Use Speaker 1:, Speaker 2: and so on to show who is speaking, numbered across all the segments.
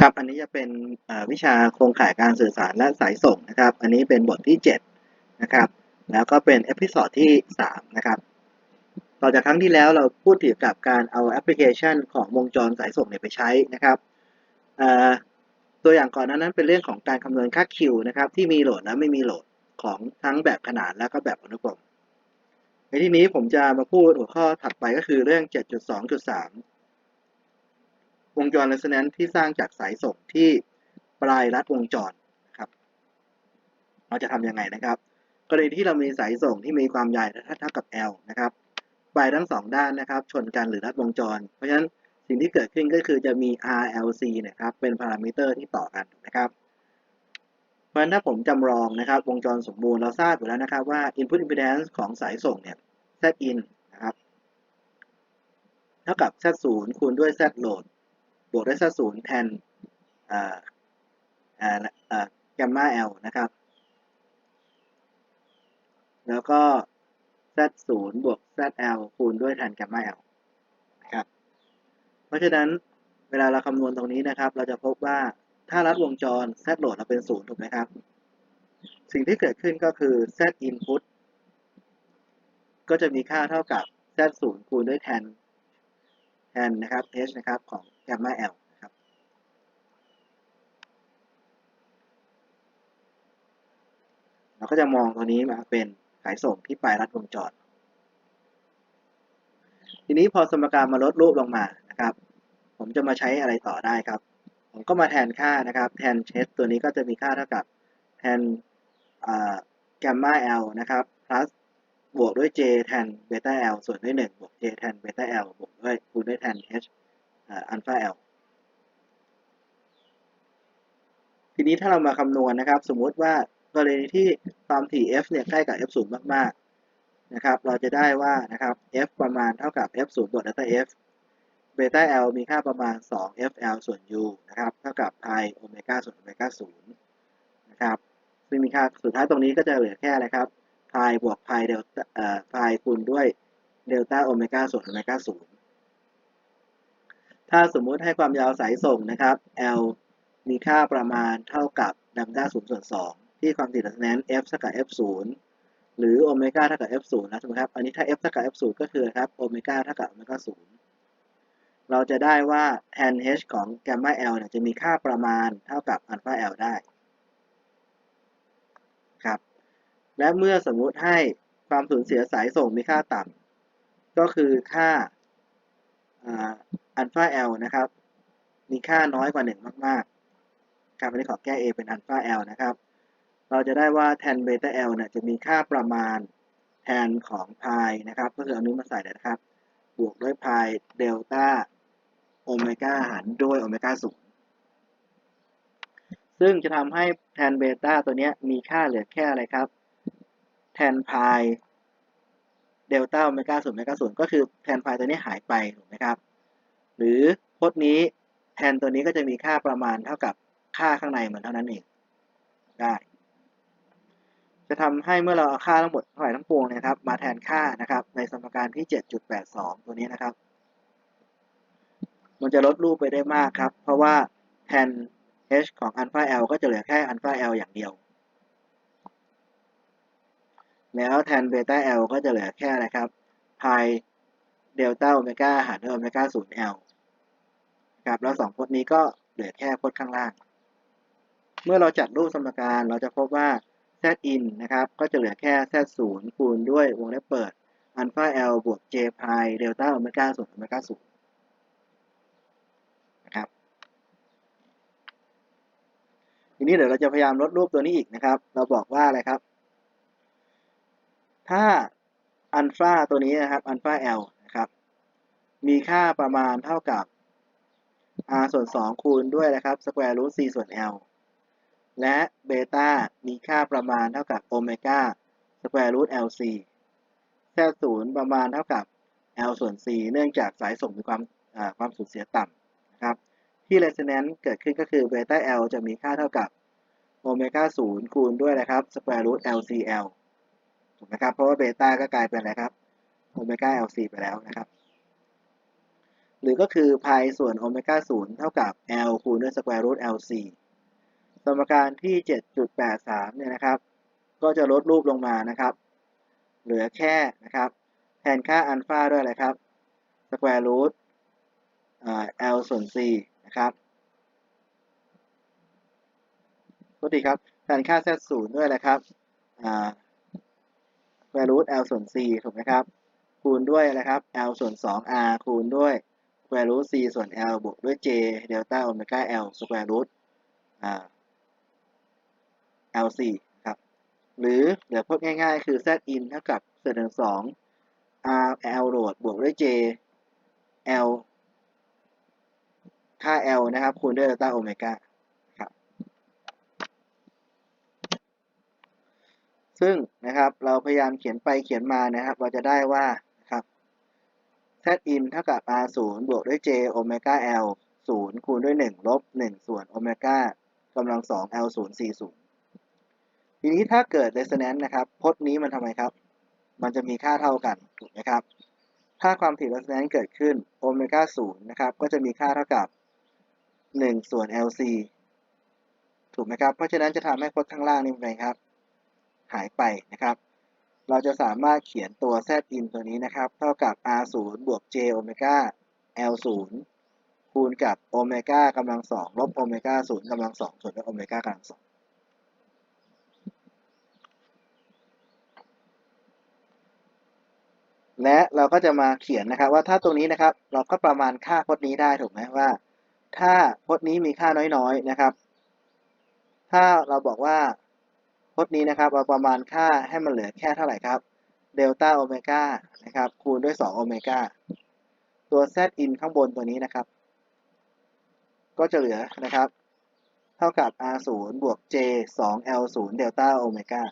Speaker 1: ครับ อันนี้จะเป็นวิชาโครงข่ายการสื่อสารและสายส่งนะครับ อันนี้เป็นบทที่ 7 นะครับ แล้วก็เป็นเอพิโซดที่ 3 นะครับ ต่อจากครั้งที่แล้วเราพูดถึงกับการเอาแอปพลิเคชันของวงจรสายส่งไปใช้นะครับตัวอย่างก่อนนั้นเป็นเรื่องของการคำนวณค่าคิวนะครับที่มีโหลดและไม่มีโหลดของทั้งแบบขนานและก็แบบอนุกรมในที่นี้ผมจะมาพูดหัวข้อถัดไปก็คือเรื่อง 7.2.3 วงจร resonance ที่สร้างจากสายส่งที่ปลายรัดวงจรครับ เราจะทำยังไงนะครับ กรณีที่เรามีสายส่งที่มีความใหญ่เท่ากับ L นะครับปลายทั้งสองด้านนะครับ ชนกันหรือรัดวงจร เพราะฉะนั้นสิ่งที่เกิดขึ้นก็คือจะมี RLC นะครับ เป็นพารามิเตอร์ที่ต่อกันนะครับ เพราะฉะนั้นถ้าผมจำลองนะครับ วงจรสมบูรณ์เราทราบอยู่แล้วนะครับว่า input impedance ของสายส่งเนี่ย Zin นะครับ เท่ากับ Z0 คูณด้วย Z load วกด้วยสัดศูนย์แทนแกมมา L นะครับ แล้วก็ Z0 บวก ZL คูณด้วยแทนแกมมา L นะครับ เพราะฉะนั้นเวลาเราคำนวณตรงนี้นะครับ เราจะพบว่าถ้ารัดวงจร Z โหลดเราเป็นศูนย์ถูกไหมครับ สิ่งที่เกิดขึ้นก็คือ Z input ก็จะมีค่าเท่ากับ Z0 คูณด้วยแทนแทนนะครับ H นะครับของ แกมมา L นะครับ เราก็จะมองตัวนี้มาเป็นสายส่งที่ปลายรัดวงจร ทีนี้พอสมการมาลดรูปลงมานะครับ ผมจะมาใช้อะไรต่อได้ครับ ผมก็มาแทนค่านะครับ แทนเชสตัวนี้ก็จะมีค่าเท่ากับแทนแกมมา L นะครับ plus บวกด้วย j แทนเบต้า L ส่วนด้วย 1 บวก j แทนเบต้า L บวกด้วยคูณด้วยแทน h อัลฟา L ทีนี้ถ้าเรามาคำนวณนะครับ สมมติว่ากรณีที่ความถี่ f เนี่ยใกล้กับ f 0มากๆนะครับ เราจะได้ว่านะครับ f ประมาณเท่ากับ f 0บวก delta f เบต้า L มีค่าประมาณ 2 fl ส่วน u นะครับ เท่ากับ pi โอเมก้าส่วนโอเมก้า0นะครับซึ่งมีค่าสุดท้ายตรงนี้ก็จะเหลือแค่อะไรครับ pi บวก pi เดลต้าเออ pi คูณด้วยเดลต้าโอเมก้าส่วนโอเมก้า0 ถ้าสมมุติให้ความยาวสายส่งนะครับ L มีค่าประมาณเท่ากับดัมด้า0ส่วน2ที่ความถี่ระนั้น F เท่ากับ F 0หรือโอเมก้าเท่ากับ F 0นะสมมติครับ อันนี้ถ้า F เท่ากับ F 0ก็คือครับโอเมก้าเท่ากับโอเมก้า0เราจะได้ว่าแทน H ของแกมมา L เนี่ยจะมีค่าประมาณเท่ากับอัลฟา L ได้ครับ และเมื่อสมมุติให้ความสูญเสียสายส่งมีค่าต่ำก็คือค่า อัลฟา L นะครับ มีค่าน้อยกว่า 1 มากๆครับอันนี้ขอแก้ A เป็นอัลฟา L นะครับ เราจะได้ว่าแทนเบต้า L เนี่ยจะมีค่าประมาณแทนของพายนะครับ ก็คือเอานี้มาใส่นะครับ บวกด้วยพายเดลต้าโอเมก้าหารด้วยโอเมก้าศูนย์ซึ่งจะทำให้แทนเบต้าตัวนี้มีค่าเหลือแค่อะไรครับ แทนพายเดลต้าโอเมก้าศูนย์โอเมก้าศูนย์ก็คือแทนพายตัวนี้หายไปถูกไหมครับ หรือพจน์นี้แทนตัวนี้ก็จะมีค่าประมาณเท่ากับค่าข้างในเหมันเท่านั้นเองได้ จะทำให้เมื่อเราเอาค่าทั้งหมดทั้งหลายทั้งปวงนะครับ มาแทนค่านะครับ ในสมการที่ 7.82 ตัวนี้นะครับ มันจะลดรูปไปได้มากครับ เพราะว่าแทน h ของอัลฟา l ก็จะเหลือแค่อัลฟา l อย่างเดียว แล้วแทนเบต้า l ก็จะเหลือแค่อะไรครับ pi เดลต้าโอเมก้าหารด้วยโอเมก้าศูนย์ L ครับแล้วสองพจน์นี้ก็เหลือแค่พจน์ข้างล่าง เมื่อเราจัดรูปสมการเราจะพบว่า z in นะครับ ก็จะเหลือแค่ z ศูนย์คูณด้วยวงเล็บเปิดอัลฟา L บวก j pi เดลต้าโอเมก้าส่วนโอเมก้าศูนย์นะครับทีนี้เดี๋ยวเราจะพยายามลดรูปตัวนี้อีกนะครับ เราบอกว่าอะไรครับ ถ้าอัลฟาตัวนี้นะครับอัลฟา L นะครับ มีค่าประมาณเท่ากับ r ส่วน 2 คูณด้วยนะครับ square root c ส่วน l และเบต้ามีค่าประมาณเท่ากับโอเมก้า square root lc แท่ศูนย์ประมาณเท่ากับ l ส่วน c เนื่องจากสายส่งมีความความสูญเสียต่ำนะครับที่ resonance เกิดขึ้นก็คือเบต้า l จะมีค่าเท่ากับโอเมก้า0คูณด้วยนะครับ square root lcl ถูกไหมครับเพราะว่าเบต้าก็กลายเป็นอะไรครับโอเมก้า lc ไปแล้วนะครับ รือก็คือพายส่วนโอเมก้า0เท่ากับ L คูณด้วย square root LC สมการที่ 7.83 เนี่ยนะครับ ก็จะลดรูปลงมานะครับ เหลือแค่นะครับ แทนค่าอัลฟาด้วยอะไรครับ square root L ส่วน C นะครับปกติครับ แทนค่า z 0ด้วยอะไรครับ square root L ส่วน C ถูกไหมครับ คูณด้วยอะไรครับ L ส่วน 2R คูณด้วย square root C ส่วน L บวกด้วย J เดลต้าโอเมก้า L square root LC ครับหรือเดี๋ยวพูดง่ายๆ คือ Z in เท่ากับเศษหนึ่งสอง R L โหลดบวกด้วย J L ค่า L นะครับ คูณด้วยเดลต้าโอเมก้าครับ ซึ่งนะครับเราพยายามเขียนไปเขียนมานะครับ เราจะได้ว่า Z in เท่ากับ R 0บวกด้วย J โอเมก้า L 0คูณด้วย 1 ลบ 1 ส่วนโอเมก้ากำลัง 2 L 0 C 0ทีนี้ถ้าเกิด resonance นะครับพจน์นี้มันทำไมครับ มันจะมีค่าเท่ากันถูกไหมครับ ถ้าความถี่ resonance เกิดขึ้นโอเมก้า0นะครับ ก็จะมีค่าเท่ากับ 1 ส่วน LC ถูกไหมครับ เพราะฉะนั้นจะทำให้พจน์ข้างล่างนี่เป็นไงครับ หายไปนะครับ เราจะสามารถเขียนตัว z in ตัวนี้นะครับ เท่ากับ r 0บวก j โอเมก้า l 0คูณกับโอเมก้ากำลังสองลบโอเมก้า0กำลังสองส่วนด้วยโอเมก้ากำลังสองและเราก็จะมาเขียนนะครับว่าถ้าตรงนี้นะครับ เราก็ประมาณค่าพจน์นี้ได้ถูกไหมว่า ถ้าพจน์นี้มีค่าน้อยๆนะครับ ถ้าเราบอกว่า พจน์นี้นะครับเราประมาณค่าให้มันเหลือแค่เท่าไหร่ครับเดลต้าโอเมก้านะครับคูณด้วย 2 โอเมก้าตัว z in ข้างบนตัวนี้นะครับ ก็จะเหลือนะครับ เท่ากับ r 0บวก j 2 l 0เดลต้าโอเมก้า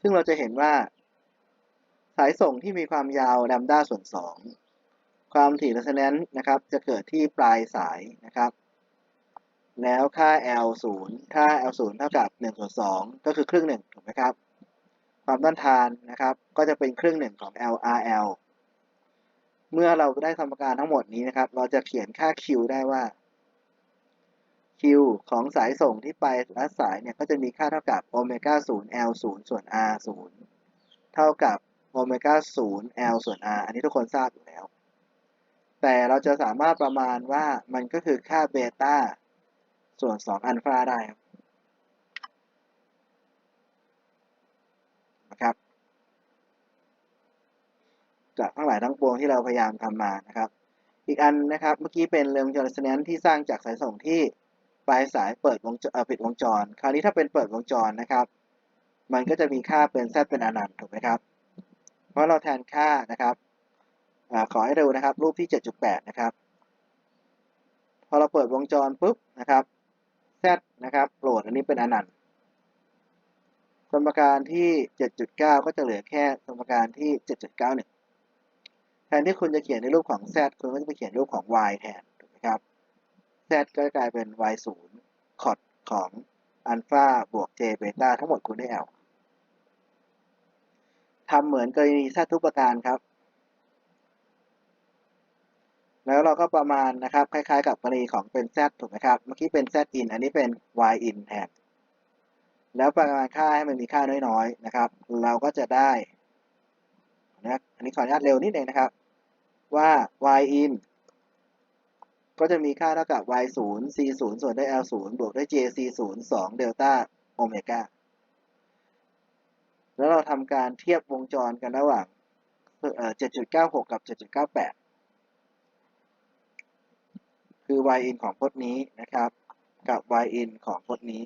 Speaker 1: ซึ่งเราจะเห็นว่า สายส่งที่มีความยาวดัมด้าส่วน 2 ความถี่ resonance นะครับ จะเกิดที่ปลายสายนะครับ แล้วค่า L 0ค่า L 0เท่ากับ1ส่วน2ก็คือครึ่งหนึ่งถูกไหมครับ ความต้านทานนะครับก็จะเป็นครึ่งหนึ่งของ LRL เมื่อเราได้สมการทั้งหมดนี้นะครับ เราจะเขียนค่า Q ได้ว่า Q ของสายส่งที่ไปและสายเนี่ยก็จะมีค่าเท่ากับโอเมก้า0 L 0ส่วน R 0เท่ากับโอเมก้า0 L ส่วน R อันนี้ทุกคนทราบอยู่แล้ว แต่เราจะสามารถประมาณว่ามันก็คือค่าเบต้า ส่วน2อัลฟาได้นะครับจากทั้งหลายทั้งปวงที่เราพยายามทำมานะครับ อีกอันนะครับเมื่อกี้เป็นเรื่องจอร์สแนนที่สร้างจากสายส่งที่ปลายสายเปิดวงจรปิดวงจร คราวนี้ถ้าเป็นเปิดวงจรนะครับ มันก็จะมีค่าเป็นแซเป็นอนันต์ถูกไหมครับ เพราะเราแทนค่านะครับอขอให้ดูนะครับ รูปที่ 7.8 นะครับ พอเราเปิดวงจรปุ๊บนะครับ z นะครับโหลดอันนี้เป็นอนันต์สมการที่ 7.9 ก็จะเหลือแค่สมการที่ 7.91 แทนที่คุณจะเขียนในรูปของ z คุณก็จะไปเขียนรูปของ y แทนถูกไหมครับ z ก็กลายเป็น y 0คอดของอัลฟาบวก j เบต้าทั้งหมดคูณด้วย l ทำเหมือนกรณี z ทุกประการครับ แล้วเราก็ประมาณนะครับคล้ายๆ กับกรณีของเป็น z ถูกไหมครับ เมื่อกี้เป็น z in อันนี้เป็น y in แทน แล้วประมาณค่าให้มันมีค่าน้อยๆนะครับ เราก็จะได้นะอันนี้ขออนุญาตเร็วนิดนึงนะครับ ว่า y in ก็จะมีค่าเท่ากับ y 0 c 0ส่วนด้วย l 0บวกด้วย j c 0 2เดลต้าโอเมก้าแล้วเราทำการเทียบวงจรกันระหว่าง7.96 กับ 7.98 คือ y in ของพจน์นี้นะครับ กับ y in ของพจน์นี้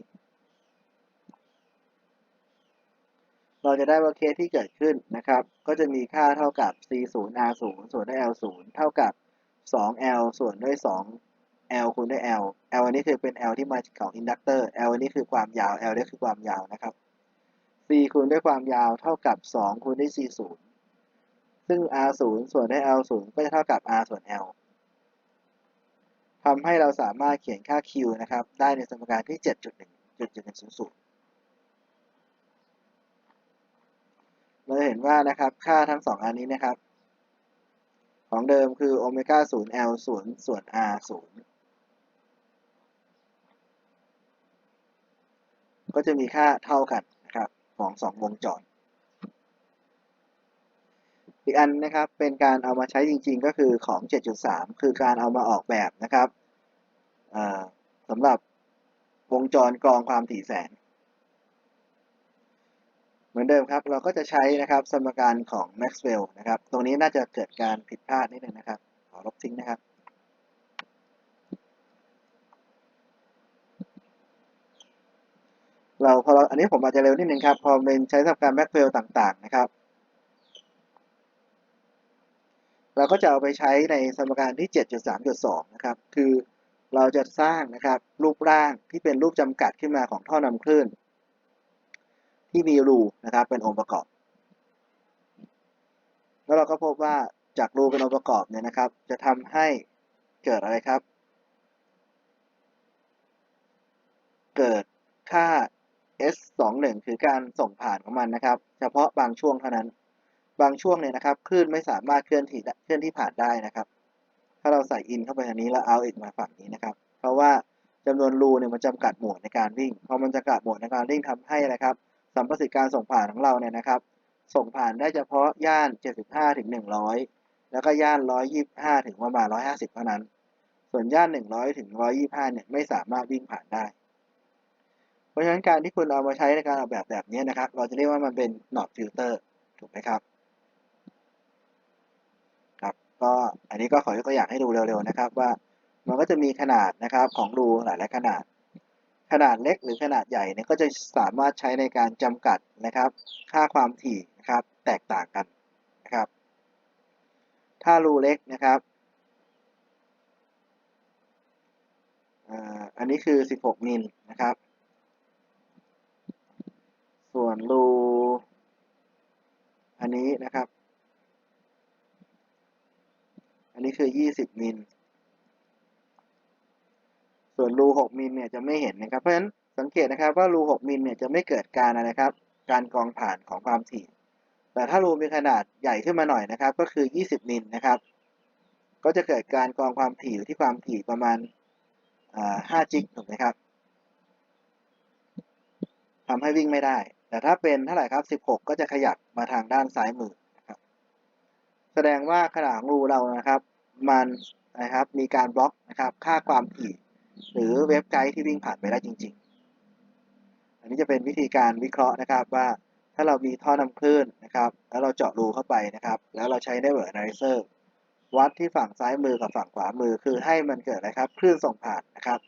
Speaker 1: เราจะได้ว่าเคสที่เกิดขึ้นนะครับ ก็จะมีค่าเท่ากับ c 0 r 0ส่วนด้วย l 0เท่ากับ 2l ส่วนด้วย 2l คูณด้วย l l อันนี้คือเป็น l ที่มาจากของอินดักเตอร์ l อันนี้คือความยาว l นี่คือความยาวนะครับ c คูณด้วยความยาวเท่ากับ 2 คูณด้วย c 0ซึ่ง r 0ส่วนด้วย l 0ก็จะเท่ากับ r ส่วน l ทำให้เราสามารถเขียนค่า q นะครับ ได้ในสมการที่ 7.1.100 เราจะเห็นว่านะครับ ค่าทั้ง 2 อันนี้นะครับ ของเดิมคือโอเมก้า0 L 0ส่วน R 0ก็จะมีค่าเท่ากันนะครับ ของสองวงจร อีกอันนะครับเป็นการเอามาใช้จริง ๆ ก็คือของ 7.3 คือการเอามาออกแบบนะครับสำหรับวงจรกรองความถี่แสงเหมือนเดิมครับ เราก็จะใช้นะครับสมการของ Maxwell นะครับ ตรงนี้น่าจะเกิดการผิดพลาดนิดนึงนะครับ ขอลบทิ้งนะครับเราพอเราอันนี้ผมอาจจะเร็วนิดนึงครับ พอเป็นใช้สมการ Maxwell ต่างๆนะครับ เราก็จะเอาไปใช้ในสมการที่ 7.3.2 นะครับ คือเราจะสร้างนะครับรูปร่างที่เป็นรูปจำกัดขึ้นมาของท่อนำคลื่น ที่มีรูนะครับเป็นองค์ประกอบ แล้วเราก็พบว่าจากรูเป็นองค์ประกอบเนี่ยนะครับ จะทำให้เกิดอะไรครับ เกิดค่า S21 คือการส่งผ่านของมันนะครับ เฉพาะบางช่วงเท่านั้น บางช่วงเนี่ยนะครับคลื่นไม่สามารถเคลื่อนที่เคลื่อนที่ผ่านได้นะครับ ถ้าเราใส่อินเข้าไปทางนี้แล้วเอาอีกมาฝั่งนี้นะครับ เพราะว่าจำนวนรูเนี่ยมันจำกัดหมวดในการวิ่งพอมันจำกัดหมวดในการวิ่งทำให้นะครับ สัมประสิทธิการส่งผ่านของเราเนี่ยนะครับ ส่งผ่านได้เฉพาะย่าน 75ถึง100 แล้วก็ย่าน 125 ถึงประมาณ 150 เท่านั้น ส่วนย่าน 100 ถึง 125 เนี่ยไม่สามารถวิ่งผ่านได้ เพราะฉะนั้นการที่คุณเอามาใช้ในการออกแบบแบบนี้นะครับ เราจะเรียกว่ามันเป็น not filter ถูกไหมครับ ก็อันนี้ก็ขอยกตัวอย่างให้ดูเร็วๆนะครับว่ามันก็จะมีขนาดนะครับของรูหลายๆขนาด ขนาดเล็กหรือขนาดใหญ่เนี่ยก็จะสามารถใช้ในการจำกัดนะครับ ค่าความถี่นะครับแตกต่างกันนะครับ ถ้ารูเล็กนะครับอันนี้คือ 16 มิลนะครับ ส่วนรู อันนี้นะครับอั นี้คือ 20 มิล ส่วนรู 6 มิลเนี่ยจะไม่เห็นนะครับ เพราะฉะนั้นสังเกตนะครับว่ารู 6 มิลเนี่ยจะไม่เกิดการอะไรครับ การกองผ่านของความถี่ แต่ถ้ารูมีขนาดใหญ่ขึ้นมาหน่อยนะครับ ก็คือ 20 มิลนะครับ ก็จะเกิดการกองความถี่อยู่ที่ความถี่ประมาณ5จิกถูกไหมครับทำให้วิ่งไม่ได้ แต่ถ้าเป็นเท่าไหร่ครับ 16 ก็จะขยับมาทางด้านซ้ายมือแสดงว่าขนาดของรูเรานะครับ มันนะครับมีการบล็อกนะครับค่าความถี่ หรือเว็บไกด์ที่วิ่งผ่านไปได้จริง ๆ อันนี้จะเป็นวิธีการวิเคราะห์นะครับว่าถ้าเรามีท่อนำคลื่นนะครับ แล้วเราเจาะรูเข้าไปนะครับ แล้วเราใช้ Network Analyzer วัดที่ฝั่งซ้ายมือกับฝั่งขวามือ คือให้มันเกิดอะไรครับคลื่นส่งผ่านนะครับ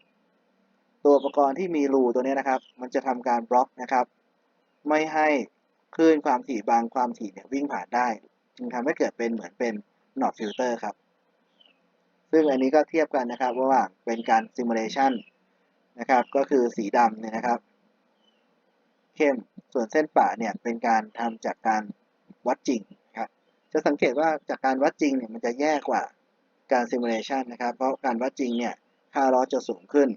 Speaker 1: ตัวอุปกรณ์ที่มีรูตัวนี้นะครับ มันจะทำการบล็อกนะครับ ไม่ให้คลื่นความถี่บางความถี่เนี่ยวิ่งผ่านได้ จึงทำให้เกิดเป็นเหมือนเป็น not filter ครับ ซึ่งอันนี้ก็เทียบกันนะครับว่าเป็นการ simulation นะครับก็คือสีดำเนี่ยนะครับ เข้มส่วนเส้นป่าเนี่ยเป็นการทำจากการวัดจริงครับจะสังเกตว่าจากการวัดจริงเนี่ยมันจะแย่กว่าการ simulation นะครับเพราะการวัดจริงเนี่ยค่าล้อจะสูงขึ้น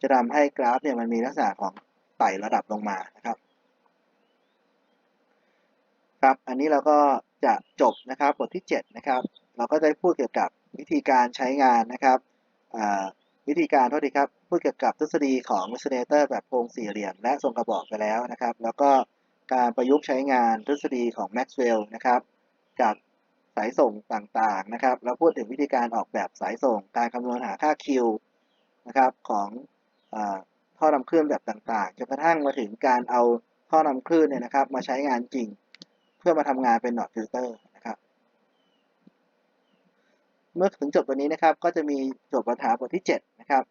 Speaker 1: จะทำให้กราฟเนี่ยมันมีลักษณะของไต่ระดับลงมานะครับครับ อันนี้เราก็จะจบนะครับบทที่ 7 นะครับ เราก็ได้พูดเกี่ยวกับ วิธีการใช้งานนะครับวิธีการโทษทีครับพูดเกี่ยวกับทฤษฎีของ resonator แบบโพรงสี่เหลี่ยมและทรงกระบอกไปแล้วนะครับ แล้วก็การประยุกต์ใช้งานทฤษฎีของ Maxwell นะครับกับสายส่งต่างๆนะครับเราพูดถึงวิธีการออกแบบสายส่ง การคำนวณหาค่า Q นะครับของอท่อนำคลื่นแบบต่างๆจนกระทั่งมาถึงการเอาท่อนำคลื่นเนี่ยนะครับ มาใช้งานจริง เพื่อมาทำงานเป็น not filter นะครับเเมื่อถึงจบวันนี้นะครับ ก็จะมีโจทย์ปัญหาบทที่ 7 นะครับ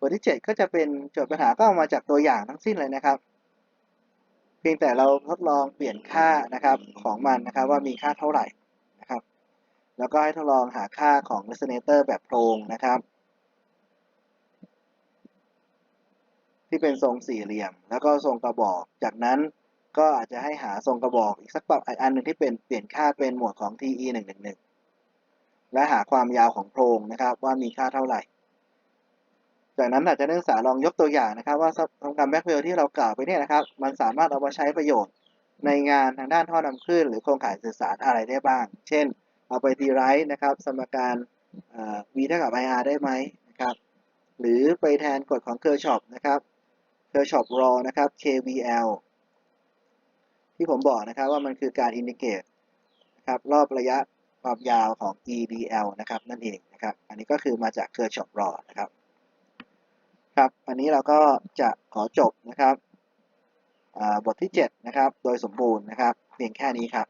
Speaker 1: บทที่ 7 ก็จะเป็นโจทย์ปัญหาก็มาจากตัวอย่างทั้งสิ้นเลยนะครับ เพียงแต่เราทดลองเปลี่ยนค่านะครับของมันนะครับว่ามีค่าเท่าไหร่นะครับ แล้วก็ให้ทดลองหาค่าของ resonator แบบโพรงนะครับ ที่เป็นทรงสี่เหลี่ยม แล้วก็ทรงกระบอก จากนั้นก็อาจจะให้หาทรงกระบอกอีกสักปรับอันหนึ่งที่เป็นเปลี่ยนค่าเป็นหมวดของ TE 1 1 1 และหาความยาวของโพรงนะครับ ว่ามีค่าเท่าไหร่ จากนั้นอาจจะนักศึกษาลองยกตัวอย่างนะครับ ว่าทำการแบ็กเวลที่เรากล่าวไปเนี่ยนะครับ มันสามารถเอามาใช้ประโยชน์ในงานทางด้านท่อนำคลื่นหรือโครงข่ายสื่อสารอะไรได้บ้าง เช่น เอาไปดีไรต์นะครับ สมการ v เท่ากับ ir ได้ไหมนะครับ หรือไปแทนกฎของ Kirchhoff นะครับ Kirchhoff law นะครับ kvl ที่ผมบอกนะครับว่ามันคือการอินดิเกตนะครับรอบระยะ ความยาวของ EDL นะครับนั่นเองนะครับ อันนี้ก็คือมาจาก Kirchhoff law นะครับครับอันนี้เราก็จะขอจบนะครับบทที่ 7 นะครับ โดยสมบูรณ์นะครับ เพียงแค่นี้ครับ